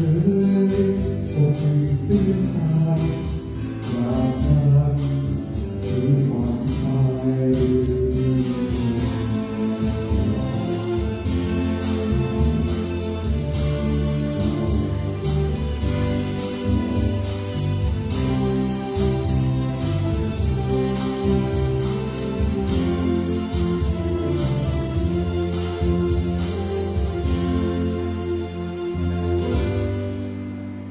อคนตื่นตา